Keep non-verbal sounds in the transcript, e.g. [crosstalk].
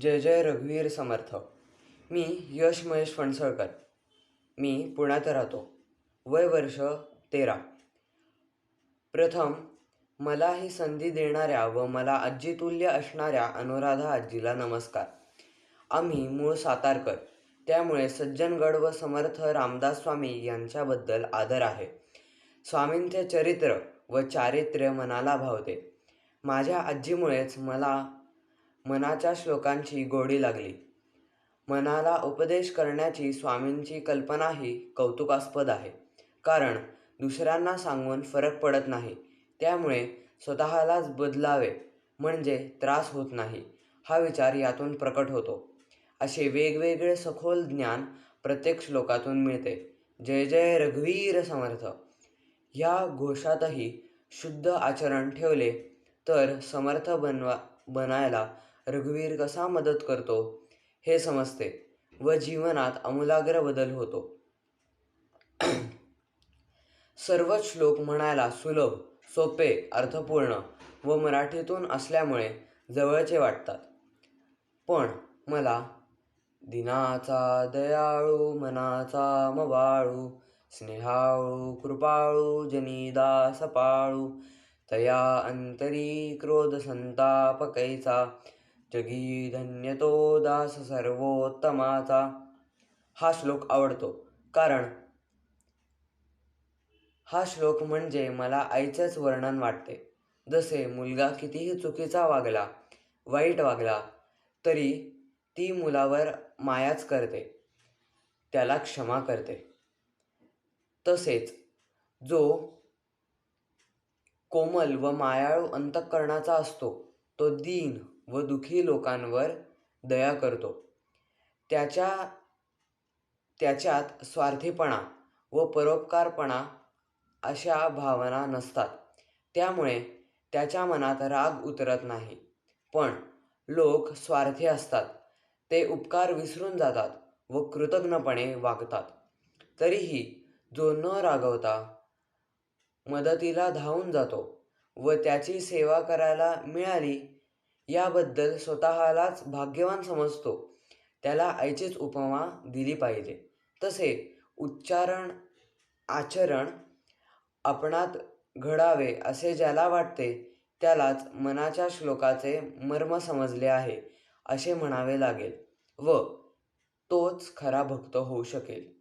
जय जय रघुवीर समर्थ. मी यश महेश फणसळकर. मी पुण्यात राहतो. वय वर्ष तेरा. प्रथम मला ही संधी देणाऱ्या व मला आजीतुल्य असणाऱ्या अनुराधा आजीला नमस्कार. आम्ही मूळ सातारकर. त्यामुळे सज्जनगड व समर्थ रामदास स्वामी यांच्याबद्दल आदर आहे. स्वामींचे चरित्र व चारित्र्य मनाला भावते. माझ्या आजीमुळेच मला मनाच्या श्लोकांची गोडी लागली. मनाला उपदेश करण्याची स्वामींची कल्पनाही कौतुकास्पद आहे. कारण दुसऱ्यांना सांगून फरक पडत नाही. त्यामुळे स्वतःलाच बदलावे म्हणजे त्रास होत नाही हा विचार यातून प्रकट होतो. असे वेगवेगळे सखोल ज्ञान प्रत्येक श्लोकातून मिळते. जय जय रघुवीर समर्थ. ह्या घोषातही शुद्ध आचरण ठेवले तर समर्थ बनवा बनायला रघुवीर कसा मदत करतो हे समजते व जीवनात आमूलाग्र बदल होतो. [clears throat] सर्वच श्लोक म्हणायला सुलभ सोपे अर्थपूर्ण व मराठीतून असल्यामुळे जवळचे वाटतात. पण मला दिनाचा दयाळू मनाचा मवाळू स्नेहाळू कृपाळू जनिदा सपाळू तया अंतरी क्रोध संताप कैचा जगी धन्य तो दास सर्वोत्तमाचा हा श्लोक आवडतो. कारण हा श्लोक म्हणजे मला आईचेच वर्णन वाटते. जसे मुलगा कितीही चुकीचा वागला वाईट वागला तरी ती मुलावर मायाच करते. त्याला क्षमा करते. तसेच जो कोमल व मायाळू अंतःकरणाचा असतो तो दीन व दुःखी लोकांवर दया करतो. त्याच्या त्याच्यात स्वार्थीपणा व परोपकारपणा अशा भावना नसतात. त्यामुळे त्याच्या मनात राग उतरत नाही. पण लोक स्वार्थी असतात. ते उपकार विसरून जातात व कृतज्ञपणे वागतात. तरीही जो न रागवता मदतीला धावून जातो व त्याची सेवा करायला मिळाली याबद्दल स्वतःलाच भाग्यवान समजतो. त्याला आईचीच उपमा दिली पाहिजे. तसे उच्चारण आचरण आपणात घडावे असे ज्याला वाटते त्यालाच मनाच्या श्लोकाचे मर्म समजले आहे असे म्हणावे लागेल व तोच खरा भक्त होऊ शकेल.